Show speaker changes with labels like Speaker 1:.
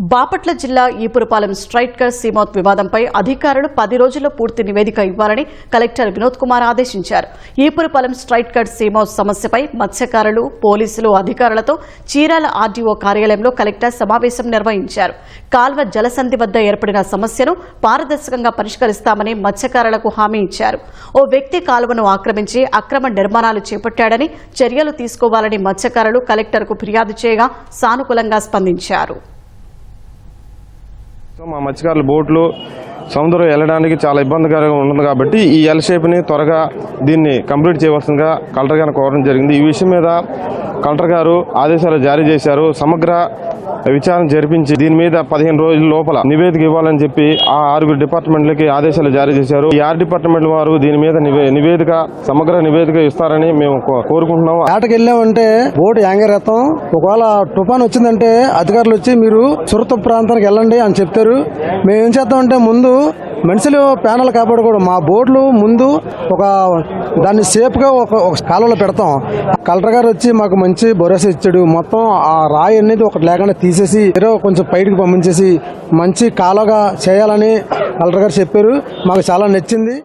Speaker 1: బాపట్ల జిల్లా ఈపురపాలెం స్ట్రైట్కర్ సీమౌత్ వివాదంపై అధికారులు పది రోజుల్లో పూర్తి నివేదిక ఇవ్వాలని కలెక్టర్ వినోద్ కుమార్ ఆదేశించారు. ఈపురపాలెం స్ట్రైట్కర్ సీమౌత్ సమస్యపై మత్స్యకారులు పోలీసులు అధికారులతో చీరాల ఆర్డీఓ కార్యాలయంలో కలెక్టర్ సమావేశం నిర్వహించారు. కాల్వ జలసంధి వద్ద ఏర్పడిన సమస్యను పారదర్శకంగా పరిష్కరిస్తామని మత్స్యకారులకు హామీ ఇచ్చారు. ఓ వ్యక్తి కాలువను ఆక్రమించి అక్రమ నిర్మాణాలు చేపట్టాడని చర్యలు తీసుకోవాలని మత్స్యకారులు కలెక్టర్కు ఫిర్యాదు చేయగా సానుకూలంగా స్పందించారు.
Speaker 2: సో మా మత్స్యకారుల బోట్లు సముద్రం వెళ్ళడానికి చాలా ఇబ్బందికరంగా ఉంటుంది కాబట్టి ఈ ఎల్ షేప్ని త్వరగా దీన్ని కంప్లీట్ చేయవలసిందిగా కలెక్టర్ గారిని కోరడం జరిగింది. ఈ విషయం మీద కలెక్టర్ గారు ఆదేశాలు జారీ చేశారు. సమగ్ర విచారణ జరిపించి దీని మీద పదిహేను రోజుల లోపల నివేదిక ఇవ్వాలని చెప్పి ఆ ఆరుగురు డిపార్ట్మెంట్లకి ఆదేశాలు జారీ చేశారు. ఈ ఆరు డిపార్ట్మెంట్ వారు దీని మీద నివే- నివేదిక సమగ్ర నివేదిక ఇస్తారని మేము కో- కోరుకుంటున్నాం
Speaker 3: ఆటకి వెళ్ళామంటే బోటు యాంగరేస్తాం ఒకవేళ తుఫాన్ వచ్చిందంటే అధికారులు వచ్చి మీరు సురత ప్రాంతానికి వెళ్ళండి అని చెప్తారు. మేము ఏం చేద్దామంటే ముందు మనుషులు ప్యానల్ కాపాడుకోవడం. మా బోర్డులు ముందు ఒక దాన్ని సేఫ్గా ఒక ఒక కాలంలో పెడతాం. కలెక్టర్ గారు వచ్చి మాకు మంచి భరోసా ఇచ్చాడు. మొత్తం ఆ రాయి అనేది ఒకటి లేకుండా తీసేసి ఏదో కొంచెం బయటికి పంపించేసి మంచి కాలువగా చేయాలని కలెక్టర్ గారు చెప్పారు. మాకు చాలా నచ్చింది.